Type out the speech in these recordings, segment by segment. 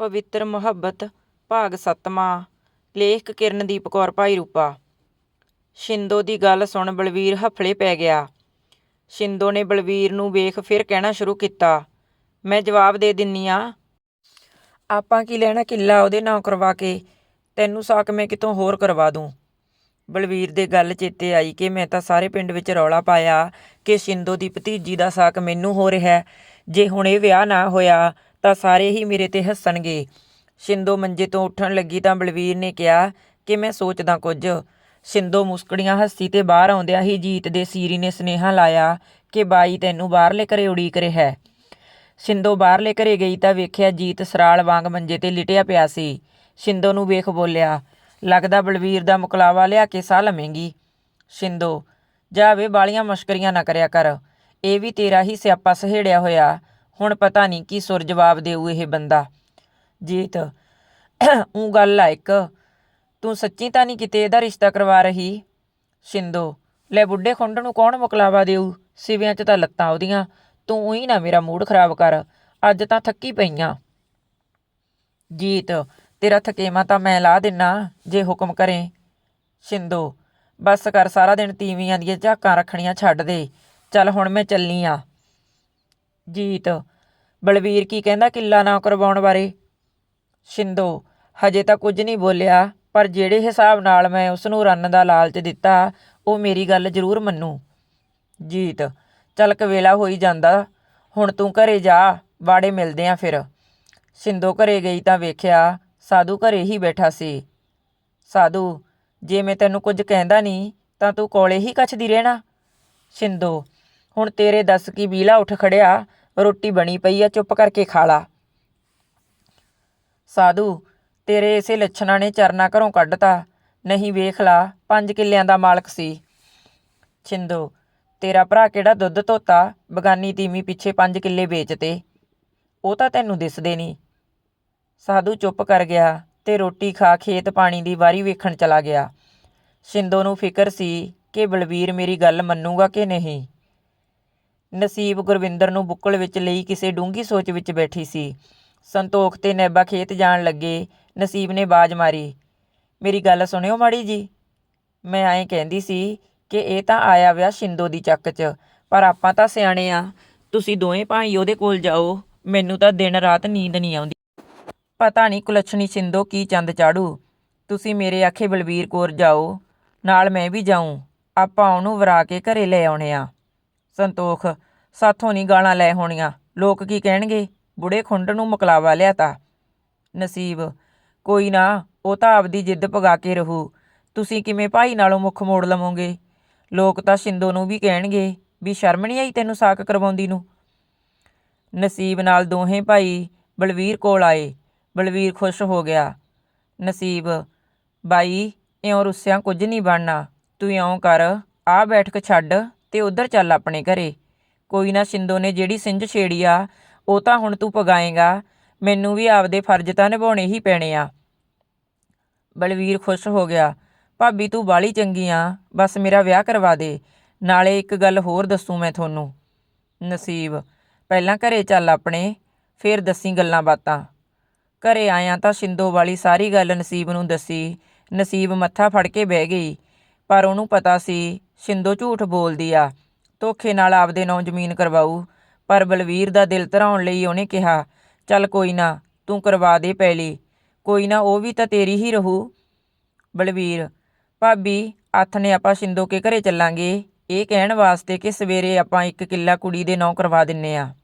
ਪਵਿੱਤਰ ਮੁਹੱਬਤ, ਭਾਗ ਸੱਤਵਾਂ ਲੇਖਕ ਕਿਰਨਦੀਪ ਕੌਰ ਭਾਈ ਰੂਪਾ। ਸ਼ਿੰਦੋ ਦੀ ਗੱਲ ਸੁਣ ਬਲਵੀਰ ਹਫਲੇ ਪੈ ਗਿਆ। ਸ਼ਿੰਦੋ ਨੇ ਬਲਵੀਰ ਨੂੰ ਵੇਖ ਫਿਰ ਕਹਿਣਾ ਸ਼ੁਰੂ ਕੀਤਾ, ਮੈਂ ਜਵਾਬ ਦੇ ਦਿੰਨੀ ਆ। ਆਪਾਂ ਕੀ ਲੈਣਾ ਕਿੱਲਾ ਉਹਦੇ ਨਾਂ ਕਰਵਾ ਕੇ? ਤੈਨੂੰ ਸਾਕ ਮੈਂ ਕਿਤੋਂ ਹੋਰ ਕਰਵਾ ਦੂੰ? ਬਲਵੀਰ ਦੇ ਗੱਲ ਚੇਤੇ ਆਈ ਕਿ ਮੈਂ ਤਾਂ ਸਾਰੇ ਪਿੰਡ ਵਿੱਚ ਰੌਲਾ ਪਾਇਆ ਕਿ ਸ਼ਿੰਦੋ ਦੀ ਭਤੀਜੀ ਦਾ ਸਾਕ ਮੈਨੂੰ ਹੋ ਰਿਹਾ। ਜੇ ਹੁਣ ਇਹ ਵਿਆਹ ਨਾ ਹੋਇਆ ਤਾਂ ਸਾਰੇ ਹੀ ਮੇਰੇ ਤੇ ਹੱਸਣਗੇ। ਸ਼ਿੰਦੋ ਮੰਜੇ ਤੋਂ ਉੱਠਣ ਲੱਗੀ ਤਾਂ ਬਲਵੀਰ ਨੇ ਕਿਹਾ, ਕਿ ਮੈਂ ਸੋਚਦਾ ਕੁਝ ਸ਼ਿੰਦੋ ਮੁਸਕੜੀਆਂ ਹੱਸੀ ਤੇ ਬਾਹਰ ਆਉਂਦਿਆਂ ਹੀ ਜੀਤ ਦੇ ਸੀਰੀ ਨੇ ਸੁਨੇਹਾ ਲਾਇਆ ਕਿ ਬਾਈ ਤੈਨੂੰ ਬਾਹਰਲੇ ਘਰੇ ਉਡੀਕ ਰਿਹਾ ਹੈ। ਸ਼ਿੰਦੋ ਬਾਹਰਲੇ ਘਰੇ ਗਈ ਤਾਂ ਵੇਖਿਆ ਜੀਤ ਸਰਾਲ ਵਾਂਗ ਮੰਜੇ ਤੇ ਲਿਟਿਆ ਪਿਆ ਸੀ। ਸ਼ਿੰਦੋ ਨੂੰ ਵੇਖ ਬੋਲਿਆ, ਲੱਗਦਾ ਬਲਵੀਰ ਦਾ ਮੁਕਲਾਵਾ ਲਿਆ ਕੇ ਸਾਹ ਲਵੇਂਗੀ ਸ਼ਿੰਦੋ ਜਾਵੇ ਬਾਲੀਆਂ ਮਸ਼ਕਰੀਆਂ ਨਾ ਕਰਿਆ ਕਰ। ਇਹ ਵੀ ਤੇਰਾ ਹੀ ਸਿਆਪਾ ਸਹੇੜਿਆ ਹੋਇਆ। ਹੁਣ ਪਤਾ ਨਹੀਂ ਕੀ ਸੁਰ ਜਵਾਬ ਦੇਊ ਇਹ ਬੰਦਾ। ਜੀਤ ਉਹ ਗੱਲ ਆ ਇੱਕ। ਤੂੰ ਸੱਚੀ ਤਾਂ ਨਹੀਂ ਕਿਤੇ ਇਹਦਾ ਰਿਸ਼ਤਾ ਕਰਵਾ ਰਹੀ? ਸ਼ਿੰਦੋ ਲੈ ਬੁੱਢੇ ਖੁੰਡ ਨੂੰ ਕੌਣ ਮੁਕਲਾਵਾ ਦੇਊ? ਸਿਵਿਆਂ 'ਚ ਤਾਂ ਲੱਤਾਂ ਉਹਦੀਆਂ। ਤੂੰ ਉਹੀ ਨਾ ਮੇਰਾ ਮੂਡ ਖਰਾਬ ਕਰ। ਅੱਜ ਤਾਂ ਥੱਕੀ ਪਈਆਂ। ਜੀਤ, ਤੇਰਾ ਥਕੇਮਾ ਤਾਂ ਮੈਂ ਲਾ ਦਿੰਨਾ, ਜੇ ਹੁਕਮ ਕਰੇ। ਸ਼ਿੰਦੋ ਬਸ ਕਰ ਸਾਰਾ ਦਿਨ ਤੀਵੀਆਂ ਦੀਆਂ ਝਾਕਾਂ ਰੱਖਣੀਆਂ ਛੱਡ ਦੇ। ਚੱਲ ਹੁਣ ਮੈਂ ਚੱਲੀ ਆ। ਜੀਤ। ਬਲਵੀਰ ਕੀ ਕਹਿੰਦਾ ਕਿੱਲਾ ਨਾ ਕਰਵਾਉਣ ਬਾਰੇ? ਸ਼ਿੰਦੋ, ਹਜੇ ਤਾਂ ਕੁਝ ਨਹੀਂ ਬੋਲਿਆ, ਪਰ ਜਿਹੜੇ ਹਿਸਾਬ ਨਾਲ ਮੈਂ ਉਸ ਨੂੰ ਰੰਨ ਦਾ ਲਾਲਚ ਦਿੱਤਾ, ਉਹ ਮੇਰੀ ਗੱਲ ਜ਼ਰੂਰ ਮੰਨੂ। ਜੀਤ, ਚੱਲ ਕਵੇਲਾ ਹੋਈ ਜਾਂਦਾ, ਹੁਣ ਤੂੰ ਘਰੇ ਜਾ ਬਾੜੇ ਮਿਲਦੇ ਆ ਫਿਰ। ਸ਼ਿੰਦੋ ਘਰੇ ਗਈ ਤਾਂ ਵੇਖਿਆ, ਸਾਧੂ ਘਰੇ ਹੀ ਬੈਠਾ ਸੀ। ਸਾਧੂ, ਜੇ ਮੈਂ ਤੈਨੂੰ ਕੁਝ ਕਹਿੰਦਾ ਨਹੀਂ, ਤਾਂ ਤੂੰ ਕੋਲੇ ਹੀ ਕੱਛਦੀ ਰਹਿਣਾ। ਸ਼ਿੰਦੋ ਹੁਣ ਤੇਰੇ ਦੱਸ ਕੀ ਬੀਲਾ ਉੱਠ ਖੜਿਆ, ਰੋਟੀ ਬਣੀ ਪਈ ਆ, ਚੁੱਪ ਕਰਕੇ ਖਾ ਲਾ। ਸਾਧੂ, ਤੇਰੇ ਇਸੇ ਲੱਛਣਾਂ ਨੇ ਚਰਨਾ ਘਰੋਂ ਕੱਢਤਾ। ਨਹੀਂ ਵੇਖ ਲਾ, ਪੰਜ ਕਿੱਲਿਆਂ ਦਾ ਮਾਲਕ ਸੀ। ਛਿੰਦੋ, ਤੇਰਾ ਭਰਾ ਕਿਹੜਾ ਦੁੱਧ ਧੋਤਾ, ਬਗਾਨੀ ਤੀਵੀਂ ਪਿੱਛੇ ਪੰਜ ਕਿੱਲੇ ਵੇਚਤੇ। ਉਹ ਤਾਂ ਤੈਨੂੰ ਦਿਸਦੇ ਨਹੀਂ ਸਾਧੂ ਚੁੱਪ ਕਰ ਗਿਆ ਤੇ ਰੋਟੀ ਖਾ ਖੇਤ ਪਾਣੀ ਦੀ ਵਾਰੀ ਵੇਖਣ ਚਲਾ ਗਿਆ। ਛਿੰਦੋ ਨੂੰ ਫਿਕਰ ਸੀ ਕਿ ਬਲਵੀਰ ਮੇਰੀ ਗੱਲ ਮੰਨੂਗਾ ਕਿ ਨਹੀਂ। ਨਸੀਬ ਗੁਰਵਿੰਦਰ ਨੂੰ ਬੁੱਕਲ ਵਿੱਚ ਲਈ ਕਿਸੇ ਡੂੰਗੀ ਸੋਚ ਵਿੱਚ ਬੈਠੀ ਸੀ। ਸੰਤੋਖ ਤੇ ਨੈਬਾ ਖੇਤ ਜਾਣ ਲੱਗੇ, ਨਸੀਬ ਨੇ ਬਾਜ ਮਾਰੀ, ਮੇਰੀ ਗੱਲ ਸੁਣਿਓ ਮਾੜੀ ਜੀ। ਮੈਂ ਐਂ ਕਹਿੰਦੀ ਸੀ ਕਿ ਇਹ ਤਾਂ ਆਇਆ ਵਿਆ ਸ਼ਿੰਦੋ ਦੀ ਚੱਕ 'ਚ, ਪਰ ਆਪਾਂ ਤਾਂ ਸਿਆਣੇ ਆ। ਤੁਸੀਂ ਦੋਵੇਂ ਭਾਈ ਉਹਦੇ ਕੋਲ ਜਾਓ, ਮੈਨੂੰ ਤਾਂ ਦਿਨ ਰਾਤ ਨੀਂਦ ਨਹੀਂ ਆਉਂਦੀ। ਪਤਾ ਨਹੀਂ ਕੁਲਛਣੀ ਸ਼ਿੰਦੋ ਕੀ ਚੰਦ ਚਾੜੂ। ਤੁਸੀਂ ਮੇਰੇ ਆਖੇ ਬਲਬੀਰ ਕੋਰ ਜਾਓ, ਨਾਲ ਮੈਂ ਵੀ ਜਾਊਂ। ਆਪਾਂ ਉਹਨੂੰ ਵਰਾ ਕੇ ਘਰੇ ਲੈ ਆਉਣੇ ਆ। ਸੰਤੋਖ, ਸਾਥੋਂ ਨਹੀਂ ਗਾਲਾਂ ਲੈ ਹੋਣੀਆਂ। ਲੋਕ ਕੀ ਕਹਿਣਗੇ? ਬੁੜੇ ਖੁੰਡ ਨੂੰ ਮੁਕਲਾਵਾ ਲਿਆਤਾ। ਨਸੀਬ, ਕੋਈ ਨਾ, ਉਹ ਤਾਂ ਆਪਦੀ ਜਿੱਦ ਪਗਾ ਕੇ ਰਹੂ। ਤੁਸੀਂ ਕਿਵੇਂ ਭਾਈ ਨਾਲੋਂ ਮੁੱਖ ਮੋੜ ਲਵੋਗੇ? ਲੋਕ ਤਾਂ ਸ਼ਿੰਦੋ ਨੂੰ ਵੀ ਕਹਿਣਗੇ ਵੀ ਸ਼ਰਮ ਨਹੀਂ ਆਈ ਤੈਨੂੰ ਸਾਕ ਕਰਵਾਉਂਦੀ ਨੂੰ। ਨਸੀਬ ਨਾਲ ਦੋਹੇ ਭਾਈ ਬਲਵੀਰ ਕੋਲ ਆਏ। ਬਲਵੀਰ ਖੁਸ਼ ਹੋ ਗਿਆ। ਨਸੀਬ, ਬਾਈ, ਇਉਂ ਰੁੱਸਿਆਂ ਕੁਝ ਨਹੀਂ ਬਣਨਾ। ਤੂੰ ਇਉਂ ਕਰ, ਆ ਬੈਠਕ ਛੱਡ। ਤੇ ਉਧਰ ਚੱਲ ਆਪਣੇ ਘਰੇ। ਕੋਈ ਨਾ ਸ਼ਿੰਦੋ ਨੇ ਜਿਹੜੀ ਸਿੰਝ ਛੇੜੀ ਆ, ਉਹ ਤਾਂ ਹੁਣ ਤੂੰ ਪਗਾਏਗਾ। ਮੈਨੂੰ ਵੀ ਆਪਦੇ ਫਰਜ਼ ਤਾਂ ਨਿਭਾਉਣੇ ਹੀ ਪੈਣੇ ਆ। ਬਲਵੀਰ ਖੁਸ਼ ਹੋ ਗਿਆ। ਭਾਬੀ ਤੂੰ ਬਾਲੀ ਚੰਗੀ ਆ, ਬਸ ਮੇਰਾ ਵਿਆਹ ਕਰਵਾ ਦੇ। ਨਾਲੇ ਇੱਕ ਗੱਲ ਹੋਰ ਦੱਸੂ ਮੈਂ ਤੁਹਾਨੂੰ। ਨਸੀਬ, ਪਹਿਲਾਂ ਘਰੇ ਚੱਲ ਆਪਣੇ, ਫੇਰ ਦੱਸੀ ਗੱਲਾਂ ਬਾਤਾਂ। ਘਰੇ ਆਇਆ ਤਾਂ ਸ਼ਿੰਦੋ ਵਾਲੀ ਸਾਰੀ ਗੱਲ ਨਸੀਬ ਨੂੰ ਦੱਸੀ। ਨਸੀਬ ਮੱਥਾ ਫੜ ਕੇ ਬਹਿ ਗਈ। ਪਰ ਉਹਨੂੰ ਪਤਾ ਸੀ ਸ਼ਿੰਦੋ ਝੂਠ ਬੋਲਦੀ ਆ। ਧੋਖੇ ਨਾਲ ਆਪਦੇ ਨਾਂ ਜ਼ਮੀਨ ਕਰਵਾਊ। ਪਰ ਬਲਵੀਰ ਦਾ ਦਿਲ ਧਰਾਉਣ ਲਈ ਉਹਨੇ ਕਿਹਾ, ਚੱਲ ਕੋਈ ਨਾ, ਤੂੰ ਕਰਵਾ ਦੇ ਪੈਲੀ। ਕੋਈ ਨਾ, ਉਹ ਵੀ ਤਾਂ ਤੇਰੀ ਹੀ ਰਹੂ। ਬਲਵੀਰ, ਭਾਬੀ, ਹੱਥ ਨੇ ਆਪਾਂ ਸ਼ਿੰਦੋ ਕੇ ਘਰੇ ਚੱਲਾਂਗੇ। ਇਹ ਕਹਿਣ ਵਾਸਤੇ ਕਿ ਸਵੇਰੇ ਆਪਾਂ ਇੱਕ ਕਿੱਲਾ ਕੁੜੀ ਦੇ ਨਾਂ ਕਰਵਾ ਦਿੰਨੇ ਆ।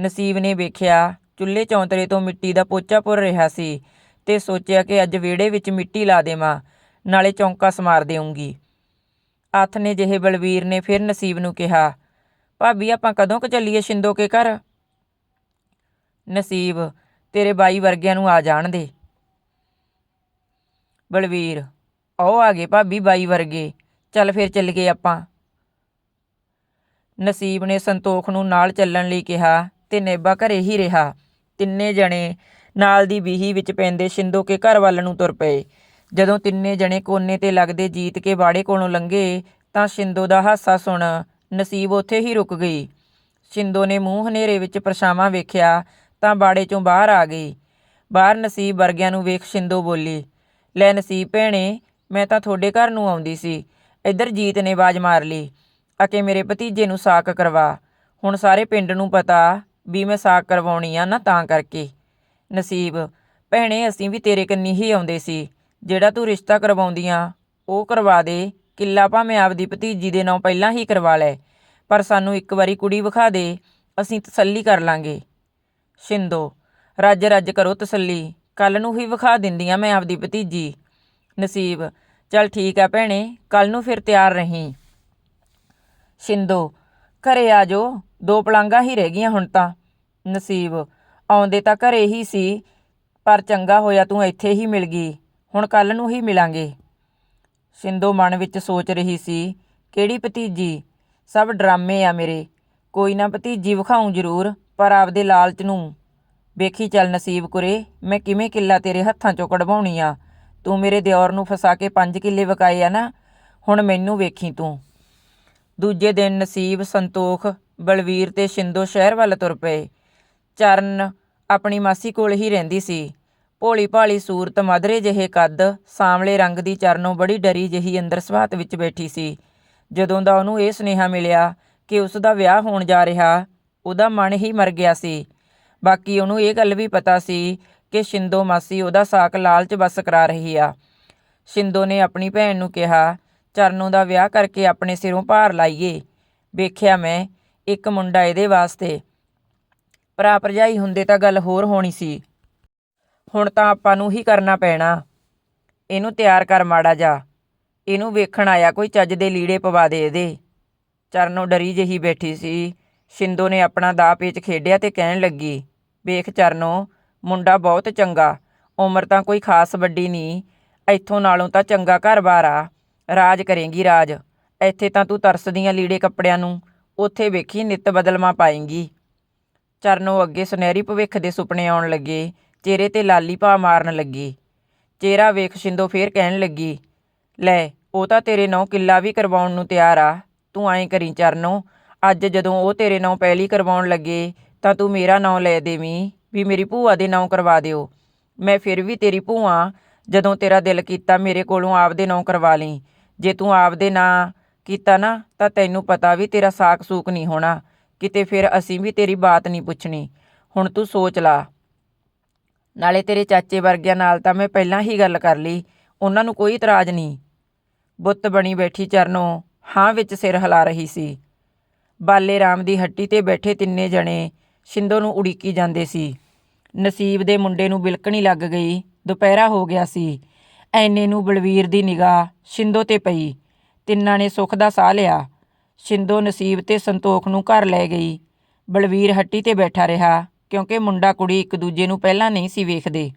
ਨਸੀਬ ਨੇ ਵੇਖਿਆ, ਚੁੱਲ੍ਹੇ ਚੌਂਤਰੇ ਤੋਂ ਮਿੱਟੀ ਦਾ ਪੋਚਾ ਪੁਰ ਰਿਹਾ ਸੀ ਤੇ ਸੋਚਿਆ ਕਿ ਅੱਜ ਵਿਹੜੇ ਵਿੱਚ ਮਿੱਟੀ ਲਾ ਦੇਵਾਂ, ਨਾਲੇ ਚੌਂਕਾ ਸਮਾਰ ਦੇਊਂਗੀ। ਅੱਥ ਨੇ ਜਿਹੇ ਬਲਵੀਰ ਨੇ ਫਿਰ ਨਸੀਬ ਨੂੰ ਕਿਹਾ, ਭਾਬੀ, ਆਪਾਂ ਕਦੋਂ ਕੁ ਚੱਲੀਏ ਸ਼ਿੰਦੋ ਕੇ ਘਰ? ਨਸੀਬ, ਤੇਰੇ ਬਾਈ ਵਰਗਿਆਂ ਨੂੰ ਆ ਜਾਣ ਦੇ। ਬਲਵੀਰ, ਆਓ ਆ ਗਏ ਭਾਬੀ ਬਾਈ ਵਰਗੇ, ਚੱਲ ਫਿਰ ਚੱਲ ਗਏ ਆਪਾਂ। ਨਸੀਬ ਨੇ ਸੰਤੋਖ ਨੂੰ ਨਾਲ ਚੱਲਣ ਲਈ ਕਿਹਾ ਤੇ ਨੇਬਾ ਘਰੇ ਹੀ ਰਿਹਾ। ਤਿੰਨੇ ਜਣੇ ਨਾਲ ਦੀ ਬੀਹੀ ਵਿੱਚ ਪੈਂਦੇ ਸ਼ਿੰਦੋ ਕੇ ਘਰ ਵੱਲ ਨੂੰ ਤੁਰ ਪਏ। ਜਦੋਂ ਤਿੰਨੇ ਜਣੇ ਕੋਨੇ ਤੇ ਲੱਗਦੇ ਜੀਤ ਕੇ ਬਾੜੇ ਕੋਲੋਂ ਲੰਘੇ, ਤਾਂ ਸ਼ਿੰਦੋ ਦਾ ਹਾਸਾ ਸੁਣ ਨਸੀਬ ਉੱਥੇ ਹੀ ਰੁਕ ਗਈ। ਸ਼ਿੰਦੋ ਨੇ ਮੂੰਹ ਹਨੇਰੇ ਵਿੱਚ ਪਰਛਾਵਾਂ ਵੇਖਿਆ, ਤਾਂ ਬਾੜੇ ਚੋਂ ਬਾਹਰ ਆ ਗਈ। ਬਾਹਰ ਨਸੀਬ ਵਰਗਿਆਂ ਨੂੰ ਵੇਖ ਸ਼ਿੰਦੋ ਬੋਲੀ, ਲੈ ਨਸੀਬ ਭੈਣੇ, ਮੈਂ ਤਾਂ ਤੁਹਾਡੇ ਘਰ ਨੂੰ ਆਉਂਦੀ ਸੀ। ਇੱਧਰ ਜੀਤ ਨੇ ਬਾਜ ਮਾਰ ਲਈ, ਅਕੇ ਮੇਰੇ ਭਤੀਜੇ ਨੂੰ ਸਾਕ ਕਰਵਾ। ਹੁਣ ਸਾਰੇ ਪਿੰਡ ਨੂੰ ਪਤਾ ਵੀ ਮੈਂ ਸਾਕ ਕਰਵਾਉਣੀ ਆ ਨਾ ਤਾਂ ਕਰਕੇ। ਨਸੀਬ, ਭੈਣੇ, ਅਸੀਂ ਵੀ ਤੇਰੇ ਕੰਨੀ ਹੀ ਆਉਂਦੇ ਸੀ। ਜਿਹੜਾ ਤੂੰ ਰਿਸ਼ਤਾ ਕਰਵਾਉਂਦੀਆਂ, ਉਹ ਕਰਵਾ ਦੇ। ਕਿੱਲਾ ਭਾਵੇਂ ਆਪਦੀ ਭਤੀਜੀ ਦੇ ਨਾਂ ਪਹਿਲਾਂ ਹੀ ਕਰਵਾ ਲੈ, ਪਰ ਸਾਨੂੰ ਇੱਕ ਵਾਰੀ ਕੁੜੀ ਵਿਖਾ ਦੇ, ਅਸੀਂ ਤਸੱਲੀ ਕਰ ਲਾਂਗੇ। ਸ਼ਿੰਦੋ, ਰੱਜ ਰੱਜ ਕਰੋ ਤਸੱਲੀ ਕੱਲ ਨੂੰ ਹੀ ਵਿਖਾ ਦਿੰਦੀਆਂ ਮੈਂ ਆਪਦੀ ਭਤੀਜੀ। ਨਸੀਬ, ਚੱਲ ਠੀਕ ਆ ਭੈਣੇ ਕੱਲ ਨੂੰ ਫਿਰ ਤਿਆਰ ਰਹੀਂ। ਸ਼ਿੰਦੋ, ਘਰੇ ਆ ਜੋ ਦੋ ਪਲਾਂਗਾ ਹੀ ਰਹਿ ਗਈਆਂ ਹੁਣ ਤਾਂ। ਨਸੀਬ, ਆਉਂਦੇ ਤਾਂ ਘਰੇ ਹੀ ਸੀ, ਪਰ ਚੰਗਾ ਹੋਇਆ ਤੂੰ ਇੱਥੇ ਹੀ ਮਿਲ ਗਈ। ਹੁਣ ਕੱਲ ਨੂੰ ਹੀ ਮਿਲਾਂਗੇ। ਸ਼ਿੰਦੋ ਮਨ ਵਿੱਚ ਸੋਚ ਰਹੀ ਸੀ, ਕਿਹੜੀ ਭਤੀਜੀ? ਸਭ ਡਰਾਮੇ ਆ ਮੇਰੇ। ਕੋਈ ਨਾ ਭਤੀਜੀ ਵਿਖਾਉਂ ਜ਼ਰੂਰ, ਪਰ ਆਪਦੇ ਲਾਲਚ ਨੂੰ। ਵੇਖੀ ਚੱਲ ਨਸੀਬ ਕੁਰੇ, ਮੈਂ ਕਿਵੇਂ ਕਿੱਲਾ ਤੇਰੇ ਹੱਥਾਂ ਚੋਂ ਕਢਵਾਉਣੀ ਆ? ਤੂੰ ਮੇਰੇ ਦਿਓਰ ਨੂੰ ਫਸਾ ਕੇ 5 ਕਿੱਲੇ ਵਕਾਏ ਆ ਨਾ, ਹੁਣ ਮੈਨੂੰ ਵੇਖੀ ਤੂੰ। ਦੂਜੇ ਦਿਨ ਨਸੀਬ, ਸੰਤੋਖ, ਬਲਵੀਰ ਤੇ ਸ਼ਿੰਦੋ ਸ਼ਹਿਰ ਵੱਲ ਤੁਰ ਪਏ। ਚਰਨ ਆਪਣੀ ਮਾਸੀ ਕੋਲ ਹੀ ਰਹਿੰਦੀ ਸੀ। ਭੋਲੀ ਭਾਲੀ ਸੂਰਤ ਮਧਰੇ ਜਿਹੇ ਕੱਦ ਸਾਂਵਲੇ ਰੰਗ ਦੀ ਚਰਨੋਂ ਬੜੀ ਡਰੀ ਜਿਹੀ ਅੰਦਰ ਸਵਾਤ ਵਿੱਚ ਬੈਠੀ ਸੀ। ਜਦੋਂ ਦਾ ਉਹਨੂੰ ਇਹ ਸੁਨੇਹਾ ਮਿਲਿਆ ਕਿ ਉਸ ਦਾ ਵਿਆਹ ਹੋਣ ਜਾ ਰਿਹਾ, ਉਹਦਾ ਮਨ ਹੀ ਮਰ ਗਿਆ ਸੀ। ਬਾਕੀ ਉਹਨੂੰ ਇਹ ਗੱਲ ਵੀ ਪਤਾ ਸੀ ਕਿ ਸ਼ਿੰਦੋ ਮਾਸੀ ਉਹਦਾ ਸਾਕ ਲਾਲਚ ਬਸ ਕਰਾ ਰਹੀ ਆ। ਸ਼ਿੰਦੋ ਨੇ ਆਪਣੀ ਭੈਣ ਨੂੰ ਕਿਹਾ, ਚਰਨੋ ਦਾ ਵਿਆਹ ਕਰਕੇ ਆਪਣੇ ਸਿਰੋਂ ਭਾਰ ਲਾਈਏ। ਵੇਖਿਆ ਮੈਂ, ਇੱਕ ਮੁੰਡਾ ਇਹਦੇ ਵਾਸਤੇ। ਭਰਾ ਭਰਜਾਈ ਹੁੰਦੇ ਤਾਂ ਗੱਲ ਹੋਰ ਹੋਣੀ ਸੀ। ਹੁਣ ਤਾਂ ਆਪਾਂ ਨੂੰ ਹੀ ਕਰਨਾ ਪੈਣਾ। ਇਹਨੂੰ ਤਿਆਰ ਕਰ ਮਾੜਾ ਜਾ ਇਹਨੂੰ ਵੇਖਣ ਆਇਆ ਕੋਈ ਚੱਜ ਦੇ ਲੀੜੇ ਪਵਾ ਦੇ ਇਹਦੇ। ਚਰਨੋਂ ਡਰੀ ਜਿਹੀ ਬੈਠੀ ਸੀ। ਸ਼ਿੰਦੋ ਨੇ ਆਪਣਾ ਦਾ ਪੇਚ ਖੇਡਿਆ ਤੇ ਕਹਿਣ ਲੱਗੀ, ਵੇਖ ਚਰਨੋਂ, ਮੁੰਡਾ ਬਹੁਤ ਚੰਗਾ। ਉਮਰ ਤਾਂ ਕੋਈ ਖਾਸ ਵੱਡੀ ਨਹੀਂ। ਇੱਥੋਂ ਨਾਲੋਂ ਤਾਂ ਚੰਗਾ ਘਰ-ਬਾਰ ਆ। ਰਾਜ ਕਰੇਂਗੀ ਰਾਜ। ਇੱਥੇ ਤਾਂ ਤੂੰ ਤਰਸਦੀਆਂ ਲੀੜੇ ਕੱਪੜਿਆਂ ਨੂੰ। ਉੱਥੇ ਵੇਖੀ ਨਿੱਤ ਬਦਲਮਾ ਪਾਏਂਗੀ। ਚਰਨੋਂ ਅੱਗੇ ਸੁਨਹਿਰੀ ਭਵਿੱਖ ਦੇ ਸੁਪਨੇ ਆਉਣ ਲੱਗੇ। ਚਿਹਰੇ ਤੇ ਲਾਲੀ ਭਾ ਮਾਰਨ ਲੱਗੀ। ਚਿਹਰਾ ਵੇਖ ਸ਼ਿੰਦੋ ਫੇਰ ਕਹਿਣ ਲੱਗੀ, ਲੈ, ਉਹ ਤਾਂ ਤੇਰੇ ਨਾਂ ਕਿੱਲਾ ਵੀ ਕਰਵਾਉਣ ਨੂੰ ਤਿਆਰ ਆ। ਤੂੰ ਐਂ ਕਰੀ ਚਰਨੋ, ਅੱਜ ਜਦੋਂ ਉਹ ਤੇਰੇ ਨਾਂ ਪਹਿਲੀ ਕਰਵਾਉਣ ਲੱਗੇ, ਤਾਂ ਤੂੰ ਮੇਰਾ ਨਾਂ ਲੈ ਦੇਵੀਂ, ਵੀ ਮੇਰੀ ਭੂਆ ਦੇ ਨਾਂ ਕਰਵਾ ਦਿਓ। ਮੈਂ ਫਿਰ ਵੀ ਤੇਰੀ ਭੂਆ, ਜਦੋਂ ਤੇਰਾ ਦਿਲ ਕੀਤਾ ਮੇਰੇ ਕੋਲੋਂ ਆਪਦੇ ਨਾਂ ਕਰਵਾ ਲਈ। ਜੇ ਤੂੰ ਆਪਦੇ ਨਾਂ ਕੀਤਾ ਨਾ, ਤਾਂ ਤੈਨੂੰ ਪਤਾ ਵੀ ਤੇਰਾ ਸਾਕ ਸੂਕ ਨਹੀਂ ਹੋਣਾ। ਕਿਤੇ ਫਿਰ ਅਸੀਂ ਵੀ ਤੇਰੀ ਬਾਤ ਨਹੀਂ ਪੁੱਛਣੀ। ਹੁਣ ਤੂੰ ਸੋਚ ਲਾ। ਨਾਲੇ ਤੇਰੇ ਚਾਚੇ ਵਰਗਿਆਂ ਨਾਲ ਤਾਂ ਮੈਂ ਪਹਿਲਾਂ ਹੀ ਗੱਲ ਕਰ ਲਈ। ਉਹਨਾਂ ਨੂੰ ਕੋਈ ਇਤਰਾਜ਼ ਨਹੀਂ। ਬੁੱਤ ਬਣੀ ਬੈਠੀ ਚਰਨੋਂ ਹਾਂ ਵਿੱਚ ਸਿਰ ਹਿਲਾ ਰਹੀ ਸੀ। ਬਾਲੇ ਰਾਮ ਦੀ ਹੱਟੀ ਤੇ ਬੈਠੇ ਤਿੰਨੇ ਜਣੇ ਸ਼ਿੰਦੋ ਨੂੰ ਉਡੀਕੀ ਜਾਂਦੇ ਸੀ। ਨਸੀਬ ਦੇ ਮੁੰਡੇ ਨੂੰ ਬਿਲਕਣੀ ਲੱਗ ਗਈ। ਦੁਪਹਿਰਾ ਹੋ ਗਿਆ ਸੀ। ਐਨੇ ਨੂੰ ਬਲਵੀਰ ਦੀ ਨਿਗਾਹ ਸ਼ਿੰਦੋ ਤੇ ਪਈ। ਤਿੰਨਾਂ ਨੇ ਸੁੱਖ ਦਾ ਸਾਹ ਲਿਆ। ਸ਼ਿੰਦੋ ਨਸੀਬ ਤੇ ਸੰਤੋਖ ਨੂੰ ਘਰ ਲੈ ਗਈ। ਬਲਵੀਰ ਹੱਟੀ ਤੇ ਬੈਠਾ ਰਿਹਾ। ਕਿਉਂਕਿ ਮੁੰਡਾ ਕੁੜੀ ਇੱਕ ਦੂਜੇ ਨੂੰ ਪਹਿਲਾਂ ਨਹੀਂ ਸੀ ਵੇਖਦੇ।